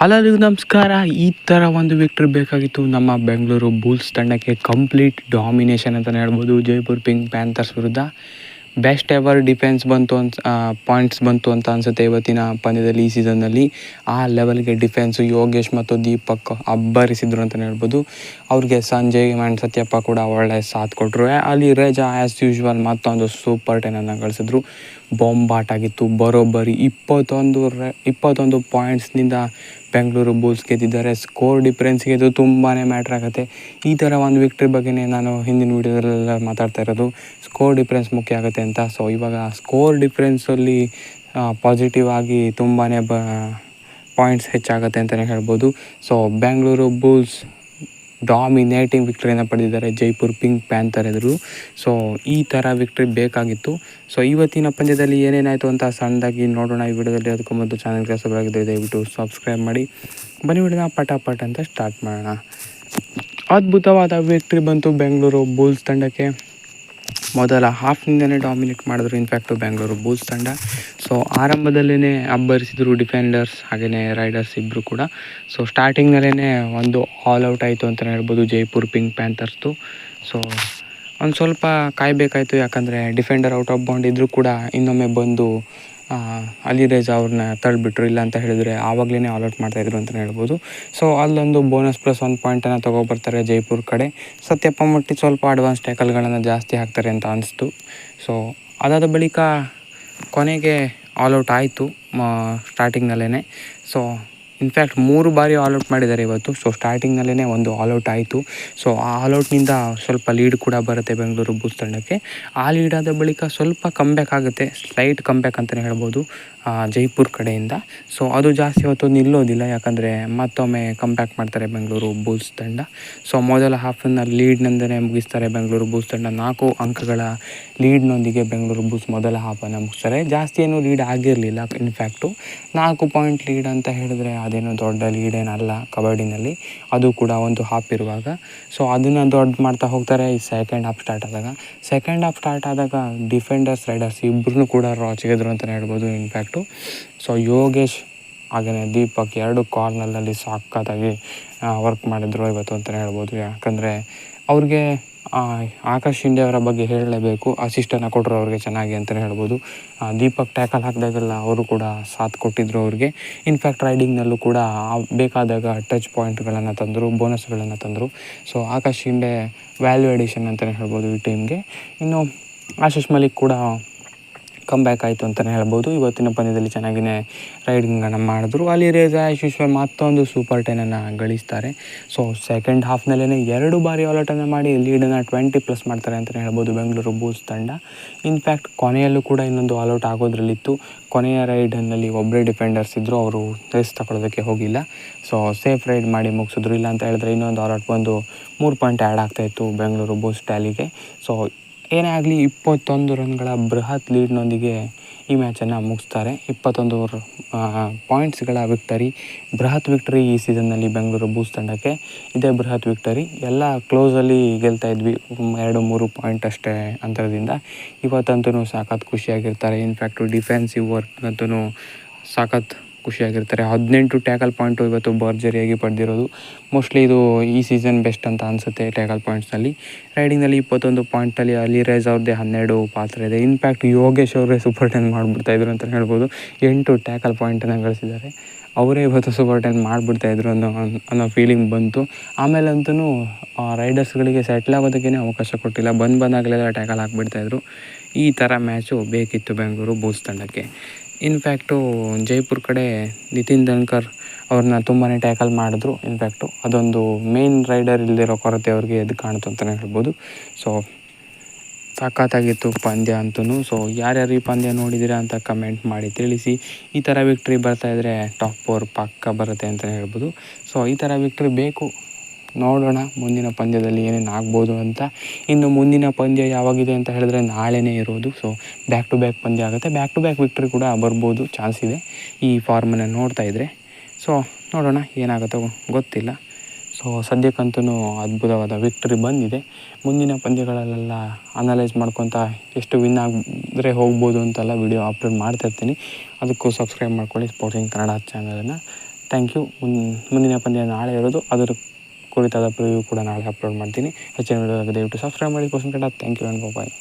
Hello ನಮಸ್ಕಾರ. ಈ ಥರ ಒಂದು ವಿಕ್ಟ್ರಿ ಬೇಕಾಗಿತ್ತು. ನಮ್ಮ ಬೆಂಗಳೂರು ಬುಲ್ಸ್ ತಂಡಕ್ಕೆ ಕಂಪ್ಲೀಟ್ ಡಾಮಿನೇಷನ್ ಅಂತಲೇ ಹೇಳ್ಬೋದು. ಜೈಪುರ್ ಪಿಂಕ್ ಪ್ಯಾಂಥರ್ಸ್ ವಿರುದ್ಧ ಬೆಸ್ಟ್ ಎವರ್ ಡಿಫೆನ್ಸ್ ಬಂತು ಅಂತ ಪಾಯಿಂಟ್ಸ್ ಬಂತು ಅಂತ ಅನಿಸುತ್ತೆ ಇವತ್ತಿನ ಪಂದ್ಯದಲ್ಲಿ ಈ ಸೀಸನ್ನಲ್ಲಿ ಆ ಲೆವೆಲ್ಗೆ ಡಿಫೆನ್ಸು ಯೋಗೇಶ್ ಮತ್ತು ದೀಪಕ್ ಅಬ್ಬರಿಸಿದ್ರು ಅಂತಲೇ ಹೇಳ್ಬೋದು. ಅವ್ರಿಗೆ ಸಂಜಯ್ ಆ್ಯಂಡ್ ಸತ್ಯಪ್ಪ ಕೂಡ ಒಳ್ಳೆ ಸಾಥ್ ಕೊಟ್ಟರು ಅಲ್ಲಿ ರೇಜಾ ಆ್ಯಸ್ ಯೂಶ್ವಲ್ ಮತ್ತೊಂದು ಸೂಪರ್ ಟೆನನ್ನು ಗಳಿಸಿದ್ರು. ಬಾಂಬಾಟ್ ಆಗಿತ್ತು ಬರೋಬ್ಬರಿ ಇಪ್ಪತ್ತೊಂದು ರ, ಇಪ್ಪತ್ತೊಂದು ಪಾಯಿಂಟ್ಸ್ನಿಂದ ಬೆಂಗಳೂರು ಬುಲ್ಸ್ ಗೆದ್ದಿದ್ದಾರೆ. ಸ್ಕೋರ್ ಡಿಫ್ರೆನ್ಸ್ಗೆ ಇದು ತುಂಬಾ ಮ್ಯಾಟ್ರ್ ಆಗುತ್ತೆ. ಈ ಥರ ಒಂದು ವಿಕ್ಟ್ರಿ ಬಗ್ಗೆನೇ ನಾನು ಹಿಂದಿನ ವೀಡಿಯೋದಲ್ಲೆಲ್ಲ ಮಾತಾಡ್ತಾ ಇರೋದು. ಸ್ಕೋರ್ ಡಿಫ್ರೆನ್ಸ್ ಮುಖ್ಯ ಆಗುತ್ತೆ ಅಂತ. ಸೊ, ಇವಾಗ ಸ್ಕೋರ್ ಡಿಫ್ರೆನ್ಸಲ್ಲಿ ಪಾಸಿಟಿವ್ ಆಗಿ ತುಂಬಾ ಬ, ಪಾಯಿಂಟ್ಸ್ ಹೆಚ್ಚಾಗುತ್ತೆ ಅಂತಲೇ ಹೇಳ್ಬೋದು. ಸೊ, ಬೆಂಗಳೂರು ಬುಲ್ಸ್ ಡಾಮಿನೇಟಿಂಗ್ ವಿಕ್ಟ್ರಿಯನ್ನು ಪಡೆದಿದ್ದಾರೆ ಜೈಪುರ್ ಪಿಂಕ್ ಪ್ಯಾಂಥರ್ ಎದುರು. ಸೊ ಈ ಥರ ವಿಕ್ಟ್ರಿ ಬೇಕಾಗಿತ್ತು. ಸೊ ಇವತ್ತಿನ ಪಂದ್ಯದಲ್ಲಿ ಏನೇನಾಯಿತು ಅಂತ ಸಣ್ಣದಾಗಿ ನೋಡೋಣ. ಈ ವಿಡಿಯೋದಲ್ಲಿ ಅದಕ್ಕೂ ಮೊದಲು ಚಾನಲ್ಗೆ ಸಬ್ರಾಗಿದೆ ದಯವಿಟ್ಟು ಸಬ್ಸ್ಕ್ರೈಬ್ ಮಾಡಿ. ಬನ್ನಿ ವಿಡಿಯೋನ ಪಟ ಪಟ ಅಂತ ಸ್ಟಾರ್ಟ್ ಮಾಡೋಣ. ಅದ್ಭುತವಾದ ವಿಕ್ಟ್ರಿ ಬಂತು ಬೆಂಗಳೂರು ಬುಲ್ಸ್ ತಂಡಕ್ಕೆ. ಮೊದಲ ಹಾಫ್ನಿಂದಲೇ ಡಾಮಿನೇಟ್ ಮಾಡಿದ್ರು. ಇನ್ಫ್ಯಾಕ್ಟು ಬೆಂಗಳೂರು ಬುಲ್ಸ್ ತಂಡ. ಸೊ ಆರಂಭದಲ್ಲೇ ಅಬ್ಬರಿಸಿದ್ರು ಡಿಫೆಂಡರ್ಸ್ ಹಾಗೆಯೇ ರೈಡರ್ಸ್ ಇಬ್ಬರು ಕೂಡ. ಸೊ ಸ್ಟಾರ್ಟಿಂಗ್ನಲ್ಲೇ ಒಂದು ಆಲ್ ಔಟ್ ಆಯಿತು ಅಂತಲೇ ಹೇಳ್ಬೋದು ಜೈಪುರ್ ಪಿಂಕ್ ಪ್ಯಾಂಥರ್ಸ್ದು ಸೊ ಒಂದು ಸ್ವಲ್ಪ ಕಾಯಬೇಕಾಯಿತು, ಯಾಕಂದರೆ ಡಿಫೆಂಡರ್ ಔಟ್ ಆಫ್ ಬೌಂಡ್ ಇದ್ದರೂ ಕೂಡ ಇನ್ನೊಮ್ಮೆ ಬಂದು ಅಲಿ ಅಲಿರೇಜ್ ಅವ್ರನ್ನ ತಳ್ಳಿಬಿಟ್ರು ಇಲ್ಲ ಅಂತ ಹೇಳಿದರೆ ಆವಾಗಲೇ ಆಲ್ ಔಟ್ ಮಾಡ್ತಾಯಿದ್ರು ಅಂತಲೇ ಹೇಳ್ಬೋದು. ಸೊ ಅಲ್ಲೊಂದು ಬೋನಸ್ ಪ್ಲಸ್ ಒನ್ ಪಾಯಿಂಟನ್ನು ತೊಗೊಬರ್ತಾರೆ ಜೈಪುರ್ ಕಡೆ. ಸತ್ಯಪ್ಪ ಮಟ್ಟಿ ಸ್ವಲ್ಪ ಅಡ್ವಾನ್ಸ್ ಟ್ಯಾಕಲ್ಗಳನ್ನು ಜಾಸ್ತಿ ಹಾಕ್ತಾರೆ ಅಂತ ಅನಿಸ್ತು. ಸೊ ಅದಾದ ಬಳಿಕ ಕೊನೆಗೆ ಆಲ್ ಔಟ್ ಆಯಿತು ಸ್ಟಾರ್ಟಿಂಗ್ನಲ್ಲೇ ಸೊ ಇನ್ಫ್ಯಾಕ್ಟ್ ಮೂರು ಬಾರಿ ಆಲ್ ಔಟ್ ಮಾಡಿದ್ದಾರೆ ಇವತ್ತು. ಸೊ ಸ್ಟಾರ್ಟಿಂಗ್ನಲ್ಲೇ ಒಂದು ಆಲ್ ಔಟ್ ಆಯಿತು. ಸೊ ಆ ಆಲ್ ಔಟ್ನಿಂದ ಸ್ವಲ್ಪ ಲೀಡ್ ಕೂಡ ಬರುತ್ತೆ ಬೆಂಗಳೂರು ಬೂಸ್ ತಂಡಕ್ಕೆ. ಆ ಲೀಡ್ ಆದ ಬಳಿಕ ಸ್ವಲ್ಪ ಕಮ್ಬ್ಯಾಕ್ ಆಗುತ್ತೆ. ಸ್ಲೈಟ್ ಕಂಬ್ಯಾಕ್ ಅಂತಲೇ ಹೇಳ್ಬೋದು ಜೈಪುರ್ ಕಡೆಯಿಂದ. ಸೊ ಅದು ಜಾಸ್ತಿ ಹೊತ್ತು ನಿಲ್ಲೋದಿಲ್ಲ. ಯಾಕಂದರೆ ಮತ್ತೊಮ್ಮೆ ಕಂಬ್ಯಾಕ್ ಮಾಡ್ತಾರೆ ಬೆಂಗಳೂರು ಬೂಲ್ಸ್ ತಂಡ. ಸೊ ಮೊದಲ ಹಾಫನ್ನು ಲೀಡ್ನಿಂದಲೇ ಮುಗಿಸ್ತಾರೆ ಬೆಂಗಳೂರು ಬೂಲ್ಸ್ ತಂಡ. ನಾಲ್ಕು ಅಂಕಗಳ ಲೀಡ್ನೊಂದಿಗೆ ಬೆಂಗಳೂರು ಬೂಲ್ಸ್ ಮೊದಲ ಹಾಫನ್ನು ಮುಗಿಸ್ತಾರೆ. ಜಾಸ್ತಿ ಏನೂ ಲೀಡ್ ಆಗಿರಲಿಲ್ಲ ಇನ್ಫ್ಯಾಕ್ಟು ನಾಲ್ಕು ಪಾಯಿಂಟ್ ಲೀಡ್ ಅಂತ ಹೇಳಿದ್ರೆ ಅದೇನು ದೊಡ್ಡ ಲೀಡ್ ಏನಲ್ಲ ಕಬಡ್ಡಿನಲ್ಲಿ, ಅದು ಕೂಡ ಒಂದು ಹಾಪ್ ಇರುವಾಗ. ಸೊ ಅದನ್ನು ದೊಡ್ಡ ಮಾಡ್ತಾ ಹೋಗ್ತಾರೆ ಈ ಸೆಕೆಂಡ್ ಹಾಫ್ ಸ್ಟಾರ್ಟ್ ಆದಾಗ. ಸೆಕೆಂಡ್ ಹಾಫ್ ಸ್ಟಾರ್ಟ್ ಆದಾಗ ಡಿಫೆಂಡರ್ಸ್ ರೈಡರ್ಸ್ ಇಬ್ಬರೂ ಕೂಡ ರಾಚಿಗೆದ್ರು ಅಂತಲೇ ಹೇಳ್ಬೋದು ಇನ್ಫ್ಯಾಕ್ಟು ಸೊ ಯೋಗೇಶ್ ಹಾಗೆಯೇ ದೀಪಕ್ ಎರಡು ಕಾರ್ನರ್ನಲ್ಲಿ ಸಾಕತ್ತಾಗಿ ವರ್ಕ್ ಮಾಡಿದ್ರು ಇವತ್ತು ಅಂತಲೇ ಹೇಳ್ಬೋದು. ಯಾಕಂದರೆ ಅವ್ರಿಗೆ ಆಕಾಶ್ ಶಿಂಡೆ ಅವರ ಬಗ್ಗೆ ಹೇಳಲೇಬೇಕು. ಅಸಿಸ್ಟನ್ನು ಕೊಟ್ಟರು ಅವ್ರಿಗೆ ಚೆನ್ನಾಗಿ ಅಂತಲೇ ಹೇಳ್ಬೋದು. ದೀಪಕ್ ಟ್ಯಾಕಲ್ ಹಾಕಿದಾಗೆಲ್ಲ ಅವರು ಕೂಡ ಸಾಥ್ ಕೊಟ್ಟಿದ್ದರು ಅವ್ರಿಗೆ. ಇನ್ಫ್ಯಾಕ್ಟ್ ರೈಡಿಂಗ್ನಲ್ಲೂ ಕೂಡ ಬೇಕಾದಾಗ ಟಚ್ ಪಾಯಿಂಟ್ಗಳನ್ನು ತಂದರು ಬೋನಸ್ಗಳನ್ನು ತಂದರು. So Akash Shinde value addition ಅಂತಲೇ ಹೇಳ್ಬೋದು ಈ ಟೀಮ್ಗೆ ಇನ್ನು ಆಶಿಶ್ ಮಲಿಕ್ ಕೂಡ ಕಮ್ ಬ್ಯಾಕ್ ಆಯಿತು ಅಂತಲೇ ಹೇಳ್ಬೋದು. ಇವತ್ತಿನ ಪಂದ್ಯದಲ್ಲಿ ಚೆನ್ನಾಗಿಯೇ ರೈಡಿಂಗನ್ನು ಮಾಡಿದ್ರು. ಅಲ್ಲಿ ರೇಜಾ ಯಶಸ್ವರ್ ಮತ್ತೊಂದು ಸೂಪರ್ ಟೆನನ್ನು ಗಳಿಸ್ತಾರೆ. ಸೊ ಸೆಕೆಂಡ್ ಹಾಫ್ನಲ್ಲೇ ಎರಡು ಬಾರಿ ಆಲೌಟನ್ನು ಮಾಡಿ ಲೀಡನ್ನು ಟ್ವೆಂಟಿ ಪ್ಲಸ್ ಮಾಡ್ತಾರೆ ಅಂತಲೇ ಹೇಳ್ಬೋದು ಬೆಂಗಳೂರು ಬೂಸ್ ತಂಡ. ಇನ್ಫ್ಯಾಕ್ಟ್ ಕೊನೆಯಲ್ಲೂ ಕೂಡ ಇನ್ನೊಂದು ಆಲ್ಔಟ್ ಆಗೋದ್ರಲ್ಲಿತ್ತು. ಕೊನೆಯ ರೈಡನ್ನಲ್ಲಿ ಒಬ್ಬರೇ ಡಿಫೆಂಡರ್ಸ್ ಇದ್ದರು ಅವರು ರೇಸ್ ತಗೊಳ್ಳೋದಕ್ಕೆ ಹೋಗಿಲ್ಲ. ಸೊ ಸೇಫ್ ರೈಡ್ ಮಾಡಿ ಮುಗಿಸಿದ್ರು. ಇಲ್ಲ ಅಂತ ಹೇಳಿದ್ರೆ ಇನ್ನೊಂದು ಆಲ್ಔಟ್ ಬಂದು ಮೂರು ಪಾಯಿಂಟ್ ಆ್ಯಡ್ ಆಗ್ತಾಯಿತ್ತು ಬೆಂಗಳೂರು ಬೂಸ್ ಟ್ಯಾಲಿಗೆ ಸೊ ಏನೇ ಆಗಲಿ ಇಪ್ಪತ್ತೊಂದು ರನ್ಗಳ ಬೃಹತ್ ಲೀಡ್ನೊಂದಿಗೆ ಈ ಮ್ಯಾಚನ್ನು ಮುಗಿಸ್ತಾರೆ. ಇಪ್ಪತ್ತೊಂದು ಪಾಯಿಂಟ್ಸ್ಗಳ ವಿಕ್ಟರಿ, ಬೃಹತ್ ವಿಕ್ಟರಿ ಈ ಸೀಸನ್ನಲ್ಲಿ ಬೆಂಗಳೂರು ಬೂಸ್ ತಂಡಕ್ಕೆ. ಇದೇ ಬೃಹತ್ ವಿಕ್ಟರಿ, ಎಲ್ಲ ಕ್ಲೋಸಲ್ಲಿ ಗೆಲ್ತಾ ಇದ್ವಿ. ಎರಡು, ಮೂರು ಪಾಯಿಂಟ್ ಅಷ್ಟೇ ಅಂತರದಿಂದ. ಇವತ್ತಂತೂ ಸಾಕತ್ತು ಖುಷಿಯಾಗಿರ್ತಾರೆ. ಇನ್ಫ್ಯಾಕ್ಟು ಡಿಫೆನ್ಸಿವ್ ವರ್ಕ್ಗಂತೂ ಸಾಕತ್ ಖುಷಿಯಾಗಿರ್ತಾರೆ. ಹದಿನೆಂಟು ಟ್ಯಾಕಲ್ ಪಾಯಿಂಟು ಇವತ್ತು ಭರ್ಜರಿಯಾಗಿ ಪಡೆದಿರೋದು. ಮೋಸ್ಟ್ಲಿ ಇದು ಈ ಸೀಸನ್ ಬೆಸ್ಟ್ ಅಂತ ಅನಿಸುತ್ತೆ ಟ್ಯಾಕಲ್ ಪಾಯಿಂಟ್ಸ್ನಲ್ಲಿ ರೈಡಿಂಗ್ನಲ್ಲಿ ಇಪ್ಪತ್ತೊಂದು ಪಾಯಿಂಟಲ್ಲಿ ರೈಸ್ ಅವ್ರದ್ದೇ ಹನ್ನೆರಡು ಪಾತ್ರ ಇದೆ. ಇನ್ಫ್ಯಾಕ್ಟ್ ಯೋಗೇಶ್ ಅವರೇ ಸೂಪರ್ ಟೆನ್ ಮಾಡಿಬಿಡ್ತಾಯಿದ್ರು ಅಂತಲೇ ಹೇಳ್ಬೋದು. ಎಂಟು ಟ್ಯಾಕಲ್ ಪಾಯಿಂಟನ್ನು ಗಳಿಸಿದ್ದಾರೆ. ಅವರೇ ಇವತ್ತು ಸೂಪರ್ ಟೆನ್ ಮಾಡಿಬಿಡ್ತಾಯಿದ್ರು ಅನ್ನೋ ಅನ್ನೋ ಫೀಲಿಂಗ್ ಬಂತು. ಆಮೇಲಂತೂ ರೈಡರ್ಸ್ಗಳಿಗೆ ಸೆಟ್ಲ್ ಆಗೋದಕ್ಕೇ ಅವಕಾಶ ಕೊಟ್ಟಿಲ್ಲ. ಬಂದ್ ಬಂದಾಗಲೆಲ್ಲ ಟ್ಯಾಕಲ್ ಹಾಕ್ಬಿಡ್ತಾಯಿದ್ರು ಈ ಥರ ಮ್ಯಾಚು ಬೇಕಿತ್ತು ಬೆಂಗಳೂರು ಬೂಸ್ ತಂಡಕ್ಕೆ. ಇನ್ಫ್ಯಾಕ್ಟು ಜೈಪುರ್ ಕಡೆ ನಿತಿನ್ ದನ್ಕರ್ ಅವ್ರನ್ನ ತುಂಬಾ ಟ್ಯಾಕಲ್ ಮಾಡಿದ್ರು. ಇನ್ಫ್ಯಾಕ್ಟು ಅದೊಂದು ಮೇನ್ ರೈಡರ್ ಇಲ್ಲದಿರೋ ಕೊರತೆ ಅವ್ರಿಗೆ ಎದ್ದು ಕಾಣ್ತು ಅಂತಲೇ ಹೇಳ್ಬೋದು. ಸೊ ಸಖತ್ತಾಗಿತ್ತು ಪಂದ್ಯ ಅಂತೂ ಸೊ ಯಾರ್ಯಾರು ಈ ಪಂದ್ಯ ನೋಡಿದ್ದೀರಾ ಅಂತ ಕಮೆಂಟ್ ಮಾಡಿ ತಿಳಿಸಿ. ಈ ಥರ ವಿಕ್ಟ್ರಿ ಬರ್ತಾಯಿದ್ರೆ ಟಾಪ್ ಫೋರ್ ಪಕ್ಕ ಬರುತ್ತೆ ಅಂತಲೇ ಹೇಳ್ಬೋದು. ಸೊ ಈ ಥರ ವಿಕ್ಟ್ರಿ ಬೇಕು. ನೋಡೋಣ ಮುಂದಿನ ಪಂದ್ಯದಲ್ಲಿ ಏನೇನು ಆಗ್ಬೋದು ಅಂತ. ಇನ್ನು ಮುಂದಿನ ಪಂದ್ಯ ಯಾವಾಗಿದೆ ಅಂತ ಹೇಳಿದ್ರೆ ನಾಳೆನೇ ಇರೋದು. ಸೊ ಬ್ಯಾಕ್ ಟು ಬ್ಯಾಕ್ ಪಂದ್ಯ ಆಗುತ್ತೆ. ಬ್ಯಾಕ್ ಟು ಬ್ಯಾಕ್ ವಿಕ್ಟ್ರಿ ಕೂಡ ಬರ್ಬೋದು. ಚಾನ್ಸ್ ಇದೆ. ಈ ಫಾರ್ಮನ್ನು ನೋಡ್ತಾ ಇದ್ದರೆ ಸೊ ನೋಡೋಣ ಏನಾಗುತ್ತೋ ಗೊತ್ತಿಲ್ಲ. ಸೊ ಸದ್ಯಕ್ಕಂತೂ ಅದ್ಭುತವಾದ ವಿಕ್ಟ್ರಿ ಬಂದಿದೆ. ಮುಂದಿನ ಪಂದ್ಯಗಳಲ್ಲೆಲ್ಲ ಅನಲೈಸ್ ಮಾಡ್ಕೊತ ಎಷ್ಟು ವಿನ್ ಆಗಿದ್ರೆ ಹೋಗ್ಬೋದು ಅಂತೆಲ್ಲ ವಿಡಿಯೋ ಅಪ್ಲೋಡ್ ಮಾಡ್ತಾಯಿರ್ತೀನಿ ಅದಕ್ಕೂ ಸಬ್ಸ್ಕ್ರೈಬ್ ಮಾಡ್ಕೊಳ್ಳಿ ಸ್ಪೋರ್ಟಿಂಗ್ ಕನ್ನಡ ಚಾನಲನ್ನು ಥ್ಯಾಂಕ್ ಯು ಮುಂದಿನ ಪಂದ್ಯ ನಾಳೆ ಇರೋದು. ಅದರ ಕುರಿತಾದ ಪ್ರಿವ್ಯೂ ಕೂಡ ನಾಳೆ ಅಪ್ಲೋಡ್ ಮಾಡ್ತೀನಿ. ಹೆಚ್ಚಿನ ವಿಡಿಯೋ ದಯವಿಟ್ಟು ಸಬ್ಸ್ಕ್ರೈಬ್ ಮಾಡಿ course Kannada thank you and bye